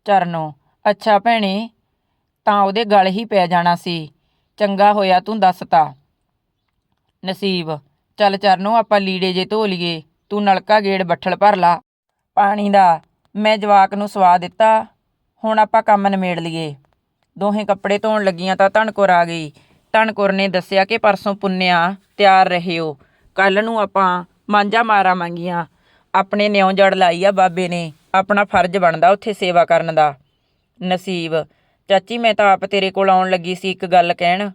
ਚਰਨੋ, ਅੱਛਾ ਭੈਣੇ, ਤਾਂ ਉਹਦੇ ਗਲ ਹੀ ਪੈ ਜਾਣਾ ਸੀ। ਚੰਗਾ ਹੋਇਆ ਤੂੰ ਦੱਸਤਾ ਨਸੀਬ, ਚੱਲ ਚਰਨੋ, ਆਪਾਂ ਲੀੜੇ ਜੇ ਧੋ ਲਈਏ, ਤੂੰ ਨਲਕਾ ਗੇੜ ਬੱਠਲ ਭਰ ਲਾ। ਪਾਣੀ ਦਾ, ਮੈਂ ਜਵਾਕ ਨੂੰ ਸਵਾ ਦਿੱਤਾ। ਹੁਣ ਆਪਾਂ ਕੰਮ ਨਿਮੇੜ ਲਈਏ। ਦੋਹੇ ਕੱਪੜੇ ਧੋਣ ਲੱਗੀਆਂ ਤਾਂ ਧਣਕੁਰ ਆ ਗਈ। ਧਨਕੁਰ ਨੇ ਦੱਸਿਆ ਕਿ ਪਰਸੋਂ ਪੁੰਨਿਆ ਤਿਆਰ ਰਹਿਓ। ਕੱਲ ਨੂੰ ਆਪਾਂ ਮਾਂਝਾ ਮਾਰਾ ਮੰਗੀਆਂ। ਆਪਣੇ ਨਿਉ ਜੜ ਲਾਈ ਆ ਬਾਬੇ ਨੇ। ਆਪਣਾ ਫਰਜ਼ ਬਣਦਾ ਉੱਥੇ ਸੇਵਾ ਕਰਨ ਦਾ। ਨਸੀਬ, ਚਾਚੀ ਮੈਂ ਤਾਂ ਆਪ ਤੇਰੇ ਕੋਲ ਆਉਣ ਲੱਗੀ ਸੀ ਇੱਕ ਗੱਲ ਕਹਿਣ।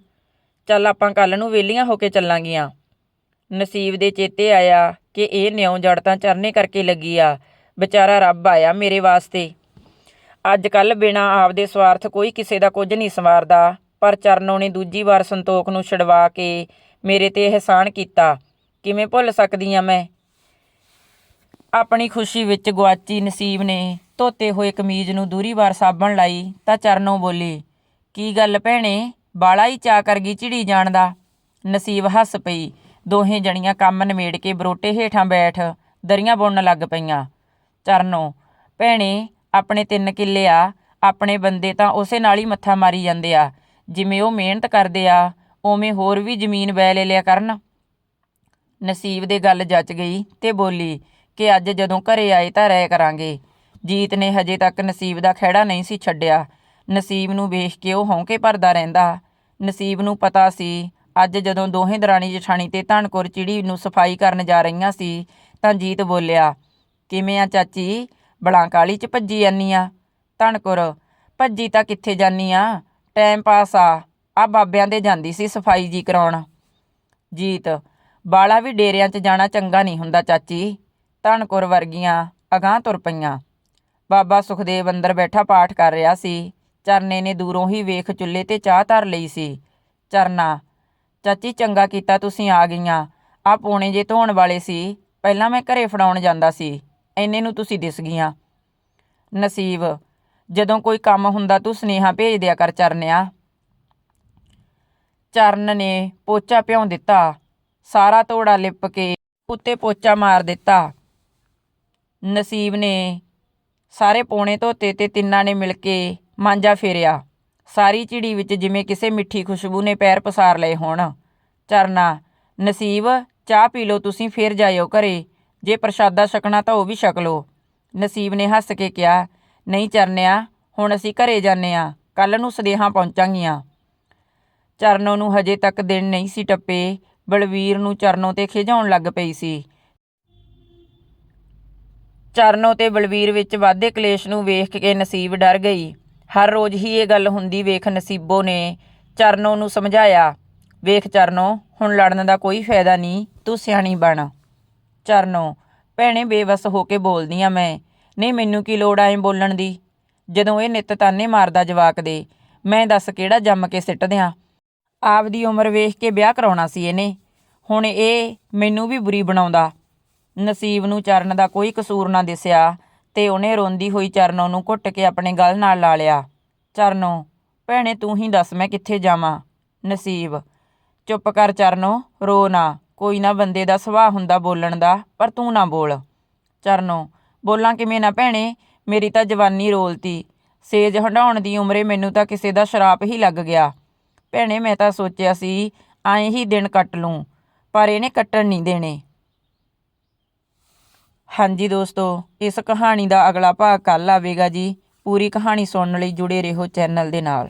ਚੱਲ ਆਪਾਂ ਕੱਲ ਨੂੰ ਵਿਹਲੀਆਂ ਹੋ ਕੇ ਚੱਲਾਂਗੀਆਂ। ਨਸੀਬ ਦੇ ਚੇਤੇ ਆਇਆ ਕਿ ਇਹ ਨਿਉ ਜੜ ਤਾਂ ਚਰਨੇ ਕਰਕੇ ਲੱਗੀ ਆ। ਵਿਚਾਰਾ ਰੱਬ ਆਇਆ ਮੇਰੇ ਵਾਸਤੇ। ਅੱਜ ਕੱਲ ਬਿਨਾ ਆਪਦੇ ਸਵਾਰਥ ਕੋਈ ਕਿਸੇ ਦਾ ਕੁਝ ਨਹੀਂ ਸਵਾਰਦਾ। ਪਰ ਚਰਨੋਂ ਨੇ ਦੂਜੀ ਵਾਰ ਸੰਤੋਖ ਨੂੰ ਛਡਵਾ ਕੇ ਮੇਰੇ ਤੇ ਇਹਸਾਨ ਕੀਤਾ। ਕਿਵੇਂ ਭੁੱਲ ਸਕਦੀ ਆ ਮੈਂ? ਆਪਣੀ ਖੁਸ਼ੀ ਵਿੱਚ ਗਵਾਚੀ ਨਸੀਬ ਨੇ ਧੋਤੇ ਹੋਏ ਕਮੀਜ਼ ਨੂੰ ਦੂਰੀ ਵਾਰ ਸਾਬਣ ਲਾਈ ਤਾਂ ਚਰਨੋਂ ਬੋਲੀ, ਕੀ ਗੱਲ ਭੈਣੇ, ਬਾਲਾ ਹੀ ਚਾ ਕਰ ਗਈ ਝਿੜੀ ਜਾਣ ਦਾ? ਨਸੀਬ ਹੱਸ ਪਈ, ਦੋਹੇ ਜਣੀਆਂ ਕੰਮ ਨਿਮੇੜ ਕੇ ਬਰੋਟੇ ਹੇਠਾਂ ਬੈਠ ਦਰੀਆਂ ਬੁਣਨ ਲੱਗ ਪਈਆਂ। ਚਰਨੋਂ, ਭੈਣੇ, ਆਪਣੇ ਤਿੰਨ ਕਿੱਲੇ ਆ, ਆਪਣੇ ਬੰਦੇ ਤਾਂ ਉਸੇ ਨਾਲ ਹੀ ਮੱਥਾ ਮਾਰੀ ਜਾਂਦੇ ਆ। ਜਿਵੇਂ ਉਹ ਮਿਹਨਤ ਕਰਦੇ ਆ, ਉਵੇਂ ਹੋਰ ਵੀ ਜ਼ਮੀਨ ਬੈ ਲੈ ਲਿਆ ਕਰਨ। ਨਸੀਬ ਦੇ ਗੱਲ ਜੱਚ ਗਈ ਤੇ ਬੋਲੀ ਕਿ ਅੱਜ ਜਦੋਂ ਘਰੇ ਆਏ ਤਾਂ ਰਹਿ ਕਰਾਂਗੇ। ਜੀਤ ਨੇ ਹਜੇ ਤੱਕ ਨਸੀਬ ਦਾ ਖਹਿੜਾ ਨਹੀਂ ਸੀ ਛੱਡਿਆ। ਨਸੀਬ ਨੂੰ ਵੇਖ ਕੇ ਉਹ ਹੌਂਕੇ ਭਰਦਾ ਰਹਿੰਦਾ। ਨਸੀਬ ਨੂੰ ਪਤਾ ਸੀ, ਅੱਜ ਜਦੋਂ ਦੋਹੇ ਦਰਾਣੀ ਜਠਾਣੀ ਤੇ ਧਣਕੁਰ ਚਿੜੀ ਨੂੰ ਸਫ਼ਾਈ ਕਰਨ ਜਾ ਰਹੀਆਂ ਸੀ, ਤਾਂ ਜੀਤ ਬੋਲਿਆ, ਕਿਵੇਂ ਆ ਚਾਚੀ? ਬਲਾਂ ਕਾਲੀ ਚ ਭੱਜੀ ਜਾਨੀ ਆ? ਧਣਕੁਰ ਭੱਜੀ ਤਾਂ ਕਿੱਥੇ ਜਾਨੀ ਆ? ਟਾਈਮ ਪਾਸ ਆ। ਆ ਬਾਬਿਆਂ ਦੇ ਜਾਂਦੀ ਸੀ ਸਫ਼ਾਈ ਜੀ ਕਰਾਉਣ। ਜੀਤ, ਬਾਲਾ ਵੀ ਡੇਰਿਆਂ 'ਚ ਜਾਣਾ ਚੰਗਾ ਨਹੀਂ ਹੁੰਦਾ ਚਾਚੀ। ਧਨਕੁਰ ਵਰਗੀਆਂ ਅਗਾਂਹ ਤੁਰ ਪਈਆਂ। ਬਾਬਾ ਸੁਖਦੇਵ ਅੰਦਰ ਬੈਠਾ ਪਾਠ ਕਰ ਰਿਹਾ ਸੀ। ਚਰਨੇ ਨੇ ਦੂਰੋਂ ਹੀ ਵੇਖ ਚੁੱਲ੍ਹੇ ਤੇ ਚਾਹ ਧਰ ਲਈ ਸੀ। ਚਰਨਾ, ਚਾਚੀ ਚੰਗਾ ਕੀਤਾ ਤੁਸੀਂ ਆ ਗਈਆਂ। ਆ ਪੋਣੇ ਜੇ ਧੋਣ ਵਾਲੇ ਸੀ। ਪਹਿਲਾਂ ਮੈਂ ਘਰੇ ਫੜਾਉਣ ਜਾਂਦਾ ਸੀ। ਐਨੇ ਨੂੰ ਤੁਸੀਂ ਦਿਸ ਗਈਆਂ। ਨਸੀਬ ਜਦੋਂ ਕੋਈ ਕੰਮ ਹੁੰਦਾ ਤੂੰ ਸੁਨੇਹਾ ਭੇਜ ਦਿਆ ਕਰ ਚਰਨਿਆ। ਚਰਨ ਨੇ ਪੋਚਾ ਭਿਉਂ ਦਿੱਤਾ। ਸਾਰਾ ਤੋੜਾ ਲਿਪ ਕੇ ਉੱਤੇ ਪੋਚਾ ਮਾਰ ਦਿੱਤਾ। ਨਸੀਬ ਨੇ ਸਾਰੇ ਪੋਣੇ ਧੋਤੇ ਤੇ ਤਿੰਨਾਂ ਨੇ ਮਿਲ ਕੇ ਮਾਂਜਾ ਫੇਰਿਆ। ਸਾਰੀ ਚਿੜੀ ਵਿੱਚ ਜਿਵੇਂ ਕਿਸੇ ਮਿੱਠੀ ਖੁਸ਼ਬੂ ਨੇ ਪੈਰ ਪਸਾਰ ਲਏ ਹੋਣ। ਚਰਨਾ, ਨਸੀਬ, ਚਾਹ ਪੀ ਲਓ ਤੁਸੀਂ, ਫੇਰ ਜਾਇਓ ਘਰੇ। ਜੇ ਪ੍ਰਸ਼ਾਦਾ ਛਕਣਾ ਤਾਂ ਉਹ ਵੀ ਛਕ ਲਓ। ਨਸੀਬ ਨੇ ਹੱਸ ਕੇ ਕਿਹਾ ਨਹੀਂ ਚਰਨਿਆ, ਹੁਣ ਅਸੀਂ ਘਰੇ ਜਾਂਦੇ ਆ ਕੱਲ ਨੂੰ ਸਦੇਹਾਂ ਪਹੁੰਚਾਂਗੀਆਂ। ਚਰਨੋ ਨੂੰ ਹਜੇ ਤੱਕ ਦਿਨ ਨਹੀਂ ਸੀ ਟੱਪੇ। ਬਲਵੀਰ ਨੂੰ ਚਰਨੋਂ ਤੇ ਖਿਜਾਉਣ ਲੱਗ ਪਈ ਸੀ। ਚਰਨੋ ਤੇ ਬਲਵੀਰ ਵਿੱਚ ਵਾਧੇ ਕਲੇਸ਼ ਨੂੰ ਵੇਖ ਕੇ ਨਸੀਬ ਡਰ ਗਈ। ਹਰ ਰੋਜ਼ ਹੀ ਇਹ ਗੱਲ ਹੁੰਦੀ ਵੇਖ ਨਸੀਬੋ ਨੇ ਚਰਨੋ ਨੂੰ ਸਮਝਾਇਆ, ਵੇਖ ਚਰਨੋ, ਹੁਣ ਲੜਨ ਦਾ ਕੋਈ ਫਾਇਦਾ ਨਹੀਂ, ਤੂੰ ਸਿਆਣੀ ਬਣ। ਚਰਨੋ, ਭੈਣੇ, ਬੇਵਸ ਹੋ ਕੇ ਬੋਲਦੀ ਆ ਮੈਂ। ਨਹੀਂ ਮੈਨੂੰ ਕੀ ਲੋੜ ਐ ਬੋਲਣ ਦੀ? ਜਦੋਂ ਇਹ ਨਿੱਤ ਤਾਨੇ ਮਾਰਦਾ ਜਵਾਕ ਦੇ, ਮੈਂ ਦੱਸ ਕਿਹੜਾ ਜੰਮ ਕੇ ਸਿੱਟ ਦਿਆਂ ਆਪਦੀ ਉਮਰ ਵੇਖ ਕੇ ਵਿਆਹ ਕਰਾਉਣਾ ਸੀ ਇਹਨੇ। ਹੁਣ ਇਹ ਮੈਨੂੰ ਵੀ ਬੁਰੀ ਬਣਾਉਂਦਾ। ਨਸੀਬ ਨੂੰ ਚਰਨ ਦਾ ਕੋਈ ਕਸੂਰ ਨਾ ਦਿਸਿਆ ਤੇ ਉਹਨੇ ਰੋਂਦੀ ਹੋਈ ਚਰਨੋਂ ਨੂੰ ਘੁੱਟ ਕੇ ਆਪਣੇ ਗਲ ਨਾਲ ਲਾ ਲਿਆ। ਚਰਨੋਂ, ਭੈਣੇ ਤੂੰ ਹੀ ਦੱਸ ਮੈਂ ਕਿੱਥੇ ਜਾਵਾਂ? ਨਸੀਬ, ਚੁੱਪ ਕਰ ਚਰਨੋਂ, ਰੋ ਨਾ। ਕੋਈ ਨਾ ਬੰਦੇ ਦਾ ਸੁਭਾਅ ਹੁੰਦਾ ਬੋਲਣ ਦਾ, ਪਰ ਤੂੰ ਨਾ ਬੋਲ। ਚਰਨੋਂ ਬੋਲਾਂ ਕਿਵੇਂ ਨਾ ਭੈਣੇ, ਮੇਰੀ ਤਾਂ ਜਵਾਨੀ ਰੋਲਤੀ। ਸੇਜ ਹੰਡਾਉਣ ਦੀ ਉਮਰੇ ਮੈਨੂੰ ਤਾਂ ਕਿਸੇ ਦਾ ਸ਼ਰਾਪ ਹੀ ਲੱਗ ਗਿਆ। ਭੈਣੇ, ਮੈਂ ਤਾਂ ਸੋਚਿਆ ਸੀ ਐਂ ਹੀ ਦਿਨ ਕੱਟ ਲੂੰ, ਪਰ ਇਹਨੇ ਕੱਟਣ ਨਹੀਂ ਦੇਣੇ। ਹਾਂਜੀ ਦੋਸਤੋ, ਇਸ ਕਹਾਣੀ ਦਾ ਅਗਲਾ ਭਾਗ ਕੱਲ ਆਵੇਗਾ ਜੀ। ਪੂਰੀ ਕਹਾਣੀ ਸੁਣਨ ਲਈ ਜੁੜੇ ਰਹੋ ਚੈਨਲ ਦੇ ਨਾਲ।